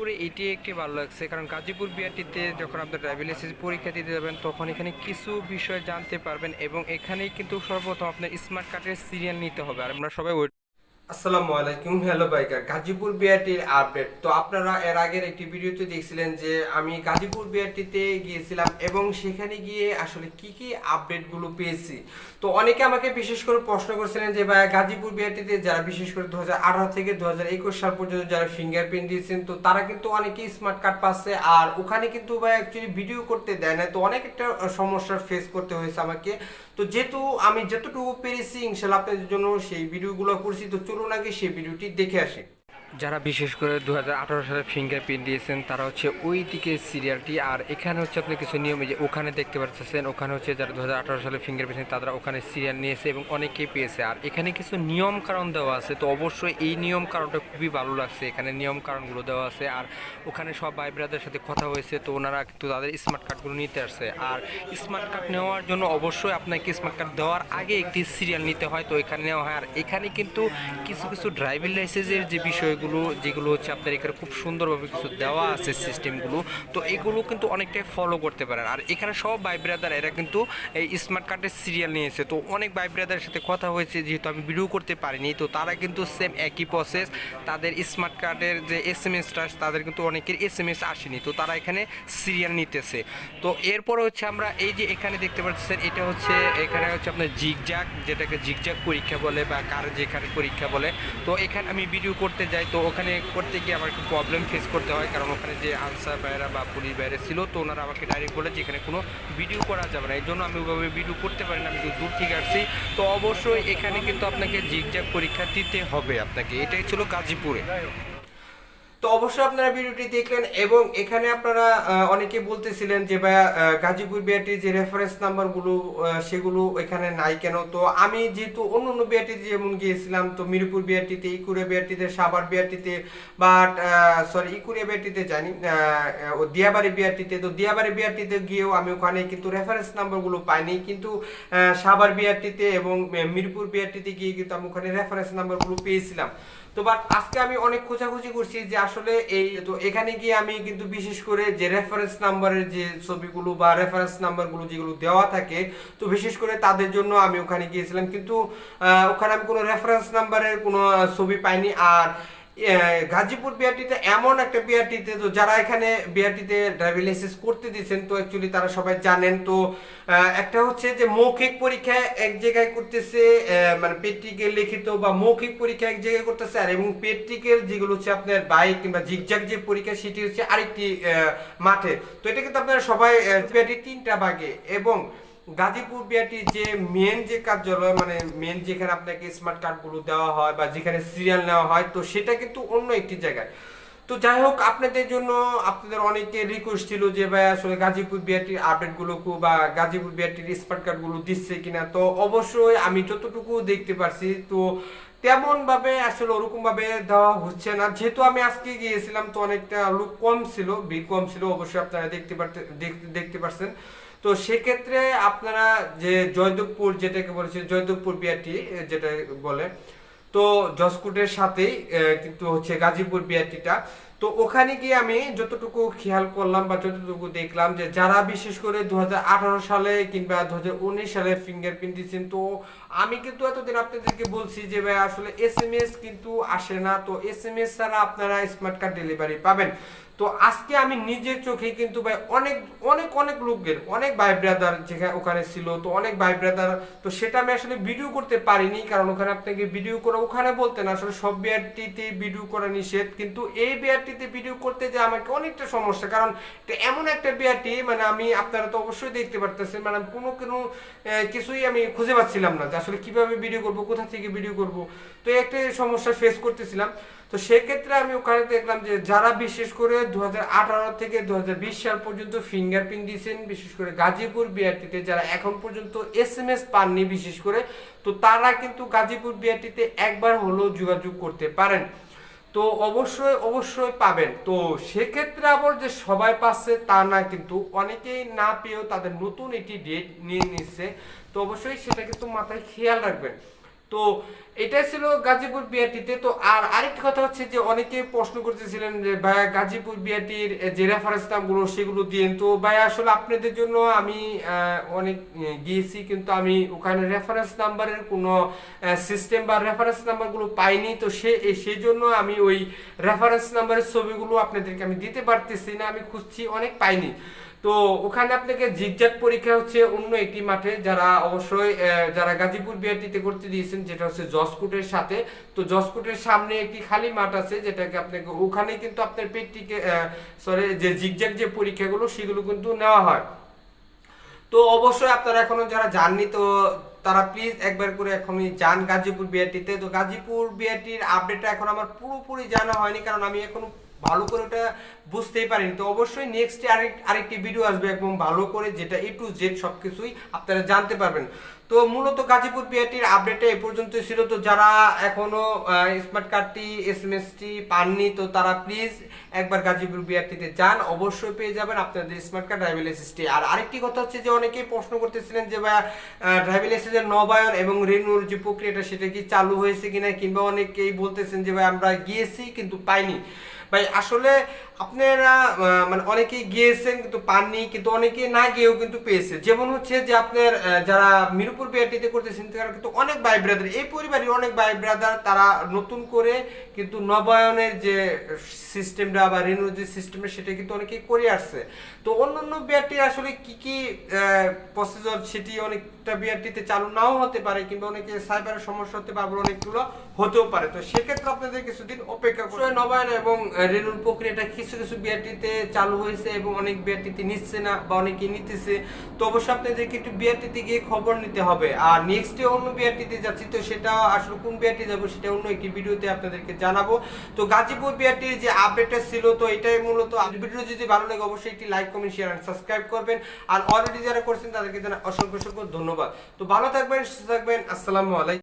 গাজীপুরে এটি একটি ভালো লাগছে, কারণ গাজীপুর বিআরটিতে যখন আপনার ড্রাইভিং লাইসেন্স পরীক্ষা দিতে যাবেন, তখন এখানে কিছু বিষয় জানতে পারবেন এবং এখানেই কিন্তু সর্বপ্রথম আপনার স্মার্ট কার্ডের সিরিয়াল নিতে হবে। আর আমরা সবাই আসসালামু আলাইকুম, হ্যালো বাইকার, গাজীপুর বিআরটির আপডেট। তো আপনারা এর আগের একটি ভিডিওতে দেখছিলেন যে আমি গাজীপুর বিআরটিতে গিয়েছিলাম এবং সেখানে গিয়ে আসলে কি কি আপডেটগুলো পেয়েছি। তো অনেকে আমাকে বিশেষ করে প্রশ্ন করছিলেন যে ভাই গাজীপুর বিআরটিতে যারা বিশেষ করে দু থেকে দু হাজার একুশ সাল পর্যন্ত যারা ফিঙ্গারপ্রিন্ট দিয়েছেন, তো তারা কিন্তু অনেকেই স্মার্ট কার্ড পাচ্ছে আর ওখানে কিন্তু ভাই অ্যাকচুয়ালি ভিডিও করতে দেয় না তো অনেক একটা সমস্যার ফেস করতে হয়েছে আমাকে। তো যেহেতু আমি যতটুকু পেরেছি ইনশাল্লাহ আপনাদের জন্য সেই ভিডিওগুলো করছি। তো চলুন আগে সে ভিডিওটি দেখে আসি। যারা বিশেষ করে দু হাজার আঠেরো সালে ফিঙ্গারপ্রিন্ট দিয়েছেন, তারা হচ্ছে ওই দিকে সিরিয়ালটি আর এখানে হচ্ছে আপনি কিছু নিয়ম যে ওখানে দেখতে পাচ্ছেন ওখানে হচ্ছে যারা দু হাজার আঠেরো সালে ফিঙ্গারপ্রিন্ট তারা ওখানে সিরিয়াল নিয়েছে এবং অনেকেই পেয়েছে। আর এখানে কিছু নিয়ম কারণ দেওয়া আছে, তো অবশ্যই এই নিয়ম কারণটা খুবই ভালো লাগছে। এখানে নিয়ম কারণগুলো দেওয়া আছে, আর ওখানে সব ভাই ব্রাদের সাথে কথা হয়েছে, তো ওনারা কিন্তু তাদের স্মার্ট কার্ডগুলো নিতে আসছে। আর স্মার্ট কার্ড নেওয়ার জন্য অবশ্যই আপনাকে স্মার্ট কার্ড দেওয়ার আগে একটি সিরিয়াল নিতে হয়, তো এখানে নেওয়া হয়। আর এখানে কিন্তু কিছু কিছু ড্রাইভিং লাইসেন্সের যে বিষয়গুলো যেগুলো হচ্ছে আপনার এখানে খুব সুন্দরভাবে কিছু দেওয়া আছে সিস্টেমগুলো তো এগুলো কিন্তু অনেকটাই ফলো করতে পারেন। আর এখানে সব ভাই ব্রাদার এরা কিন্তু এই স্মার্ট কার্ডের সিরিয়াল নিয়েছে। তো অনেক ভাই ব্রাদারের সাথে কথা হয়েছে, যেহেতু আমি ভিডিও করতে পারিনি, তো তারা কিন্তু সেম একই প্রসেস তাদের স্মার্ট কার্ডের যে এস এম এসটা তাদের কিন্তু অনেকের এস এম এস আসেনি। তো তারা এখানে সিরিয়াল নিতেছে। তো এরপরে হচ্ছে আমরা এই যে এখানে দেখতে পাচ্ছেন, এটা হচ্ছে, এখানে হচ্ছে আপনার জিগজাক যেটাকে জিগজাক পরীক্ষা বলে বা কার যেখানে পরীক্ষা বলে। তো এখানে আমি ভিডিও করতে যাই তো ওখানে করতে গিয়ে আমার একটু প্রবলেম ফেস করতে হয়, কারণ ওখানে যে আনসার বাইরা বা পুলিশ বাইরে ছিল, তো ওনারা আমাকে ডাইরেক্ট বলে যে এখানে কোনো ভিডিও করা যাবে না। এই জন্য আমি ওইভাবে ভিডিও করতে পারি না, আমি দূর থেকে আসছি তো অবশ্যই এখানে কিন্তু আপনাকে জিগজাগ পরীক্ষা দিতে হবে আপনাকে। এটাই ছিল গাজীপুরে। তো অবশ্যই আপনারা ভিডিওটি দেখলেন এবং এখানে আপনারা অনেকে বলতেছিলেন যে ভাইয়া গাজীপুর বিআরটির যে রেফারেন্স নাম্বারগুলো সেগুলো এখানে নাই কেন? তো আমি যেহেতু অন্য অন্য বিআরটিতে যেমন গিয়েছিলাম, তো মিরপুর বিআরটিতে ইকুরে বিআরটিতে, সাভার বিআরটিতে বাট সরি ইকুরে বিআরটিতে জানি ও দিয়াবাড়ি বিআরটিতে, তো দিয়াবাড়ি বিআরটিতে গিয়েও আমি ওখানে কিন্তু রেফারেন্স নাম্বারগুলো পাইনি। কিন্তু সাভার বিআরটিতে এবং মিরপুর বিআরটিতে গিয়ে কিন্তু আমি ওখানে রেফারেন্স নাম্বারগুলো পেয়েছিলাম। তো বাট আজকে আমি অনেক খোঁজাখুঁজি করছি যে আসলে এই, তো এখানে গিয়ে আমি কিন্তু বিশেষ করে যে রেফারেন্স নাম্বারের যে ছবিগুলো বা রেফারেন্স নাম্বারগুলো যেগুলো দেওয়া থাকে, তো বিশেষ করে তাদের জন্য আমি ওখানে গিয়েছিলাম। কিন্তু ওখানে আমি কোনো রেফারেন্স নাম্বারের কোনো ছবি পাইনি। আর গাজীপুর বিআরটিতে এমন একটা বিআরটিতে তো যারা এখানে বিআরটিতে ড্রাইভিং লাইসেন্স করতে দিচ্ছেন তো অ্যাকচুয়ালি তারা সবাই জানেন। তো একটা হচ্ছে যে মৌখিক পরীক্ষা এক জায়গায় করতেছে মানে প্র্যাকটিক্যাল লিখিত বা মৌখিক পরীক্ষা এক জায়গায় করতেছে, আর এবং প্র্যাকটিক্যাল যেগুলো হচ্ছে আপনার বাইক কিংবা জিগজাগ যে পরীক্ষা, সেটি হচ্ছে আরেকটি মাঠে। তো এটা কিন্তু আপনারা সবাই বিআরটি তিনটা ভাগে এবং গাজীপুর বিআরটির যে মেন যে কার্যালয় মানে মেন যেখানে আপনাকে স্মার্ট কার্ডগুলো দেওয়া হয় বা যেখানে সিরিয়াল নেওয়া হয়, তো সেটা কিন্তু অন্য একটি জায়গায়। তো যাই হোক, আপনাদের জন্য আপনাদের অনেকে রিকোয়েস্ট ছিল যে, ভাই, আসলে গাজীপুর বিআরটির আপডেটগুলো বা গাজীপুর বিআরটির স্মার্ট কার্ডগুলো দিচ্ছে কিনা? তো অবশ্যই আমি যতটুকু দেখতে পারছি, তো তেমন ভাবে আসলে ওরকম ভাবে দেওয়া হচ্ছে না। যেহেতু আমি আজকে গিয়েছিলাম, তো অনেকটা লোক কম ছিল, ভিড় কম ছিল, অবশ্যই আপনারা দেখতে পারতে দেখ- দেখতে পারছেন। তো সেক্ষেত্রে আপনারা যে জয়দেবপুর যেটাকে বলেছেন জয়দেবপুর বিআরটি যেটা বলে তো জসকোটের সাথেই কিন্তু হচ্ছে গাজীপুর বিআরটিটা তো ওখানে গিয়ে আমি যতটুকু খেয়াল করলাম বা যতটুকু দেখলাম যে যারা বিশেষ করে দু হাজার আঠারো সালে কিংবা দু হাজার উনিশ সালে ফিঙ্গারপ্রিন্ট দিচ্ছেন তো আমি কিন্তু এতদিন আপনাদেরকে বলছি যে ভাই আসলে এস এম এস কিন্তু আসে না। তো এস এম এস ছাড়া আপনারা স্মার্ট কার্ড ডেলিভারি পাবেন। তো আজকে আমি নিজের চোখে কিন্তু ভাই অনেক অনেক অনেক লোকের, অনেক ভাই ব্রাদার যেখানে ওখানে ছিল, তো অনেক ভাই ব্রাদার তো সেটা আমি আসলে ভিডিও করতে পারিনি, কারণ ওখানে আপনাকে ভিডিও করা, ওখানে বলতেন আসলে সব বিআরটিতে ভিডিও করা নিষেধ। কিন্তু এই বিআরটিতে ভিডিও করতে যে আমাকে অনেকটা সমস্যা, কারণ এমন একটা বিআরটি মানে আমি আপনারা তো অবশ্যই দেখতে পারতেছেন মানে কোনো কোনো কিছুই আমি খুঁজে পাচ্ছিলাম না যে আসলে কীভাবে ভিডিও করব, কোথা থেকে ভিডিও করব। তো একটা সমস্যা ফেস করতেছিলাম। তো সেক্ষেত্রে আমি ওখানে দেখলাম যে যারা বিশেষ করে দু হাজার আঠারো থেকে দু হাজার বিশ সাল পর্যন্ত ফিঙ্গারপ্রিন্ট দিয়েছেন, বিশেষ করে গাজীপুর বিআরটিতে যারা এখন পর্যন্ত এস এম এস পাননি বিশেষ করে, তো তারা কিন্তু গাজীপুর বিআরটিতে একবার হলেও যোগাযোগ করতে পারেন। তো অবশ্যই অবশ্যই পাবেন। তো সেক্ষেত্রে আবার যে সবাই পাচ্ছে তা না কিন্তু অনেকেই না পেয়েও তাদের নতুন এটি ডেট নিয়ে নিচ্ছে। তো অবশ্যই সেটা কিন্তু মাথায় খেয়াল রাখবেন। তো এটাই ছিল গাজীপুর বিআরটিতে। তো আর আরেকটা কথা হচ্ছে যে অনেকে প্রশ্ন করতেছিলেন যে, ভাইয়া, গাজীপুর বিআরটির যে রেফারেন্স নামগুলো সেগুলো দিয়েন। তো ভাইয়া, আসলে আপনাদের জন্য আমি অনেক গিয়েছি, কিন্তু আমি ওখানে রেফারেন্স নাম্বারের কোনো সিস্টেম বা রেফারেন্স নাম্বারগুলো পাইনি। তো সে সেই জন্য আমি ওই রেফারেন্স নাম্বারের ছবিগুলো আপনাদেরকে আমি দিতে পারতেছি না, আমি খুঁজছি, অনেক পাইনি। তো ওখানে আপনাকে জিগজাগ পরীক্ষা হচ্ছে অন্য একটি মাঠে যারা অবশ্যই যারা গাজীপুর বিআরটিতে করতে দিয়েছেন, যেটা হচ্ছে জসকোটের সাথে। তো জসকোটের সামনে একটি খালি মাঠ আছে, যেটাকে আপনাকে ওখানে কিন্তু আপনার পেটটিকে সরি যে জিগজাগ যে পরীক্ষাগুলো, সেগুলো কিন্তু নেওয়া হয়। তো অবশ্যই আপনারা এখনও যারা যাননি, তো তারা প্লিজ একবার করে এখনই যান গাজীপুর বিআরটিতে। তো গাজীপুর বিআরটির আপডেটটা এখন আমার পুরোপুরি জানা হয়নি, কারণ আমি এখনও ভালো করে ওটা বুঝতেই পারিনি। তো অবশ্যই নেক্সট আরেক, আরেকটি ভিডিও আসবে একদম ভালো করে, যেটা এ টু জেড সব কিছুই আপনারা জানতে পারবেন। তো মূলত গাজীপুর বিআরটির আপডেটটা এ পর্যন্ত ছিল। তো যারা এখনও স্মার্ট কার্ডটি এস এম এসটি পাননি, তো তারা প্লিজ একবার গাজীপুর বিআরটিতে যান। অবশ্যই পেয়ে যাবেন আপনাদের স্মার্ট কার্ড ড্রাইভিং লাইসেন্সটি আর আরেকটি কথা হচ্ছে যে অনেকেই প্রশ্ন করতেছিলেন যে ভাই ড্রাইভিং লাইসেন্সের নবায়ন এবং রেনুর যে প্রক্রিয়াটা, সেটা কি চালু হয়েছে কিনা? কিংবা অনেকেই বলতেছেন যে ভাই, আমরা গিয়েছি কিন্তু পাইনি। ভাই, আসলে আপনারা মানে অনেকেই গিয়েছেন কিন্তু পাননি, কিন্তু অনেকে না গিয়েও কিন্তু পেয়েছে। যেমন হচ্ছে যে আপনার যারা মিরপুর বিআরটিতে করতেছেন, তারা কিন্তু অনেক ভাই ব্রাদার এই পরিবারের অনেক ভাই ব্রাদার তারা নতুন করে কিন্তু নবায়নের যে সিস্টেমটা বা রেনুর যে সিস্টেমটা সেটা কিন্তু অনেকেই করে আসছে। তো অন্যান্য বিআরটির আসলে কি কি প্রসিজার সেটি অনেকটা বিআরটিতে চালু নাও হতে পারে, কিংবা অনেকে সাইবারের সমস্যা হতে পারে অনেকগুলো হতেও পারে। তো সেক্ষেত্রে আপনাদের কিছুদিন অপেক্ষা করে নবায়ন এবং রেনুর প্রক্রিয়াটা কিছু কিছু বিআরটিতে চালু হয়েছে এবং অনেক বিআরটিতে নিচ্ছে না বা অনেকে নিতেছে। তো অবশ্যই আপনাদেরকে একটু বিআরটিতে গিয়ে খবর নিতে হবে। আর নেক্সট অন্য বিআরটিতে যাচ্ছি, তো সেটা আসলে কোন বিআরটি যাব সেটা অন্য একটি ভিডিওতে আপনাদেরকে জানাব। তো গাজীপুর বিআরটির যে আপডেটটা ছিল, তো এটাই মূলত ভিডিও যদি ভালো লাগে অবশ্যই একটি like comment share and subscribe করবেন। আর অলরেডি যারা করছেন তাদেরকে জানা অসংখ্য অসংখ্য ধন্যবাদ। তো ভালো থাকবেন, সুস্থ থাকবেন, আসসালামু আলাইকুম।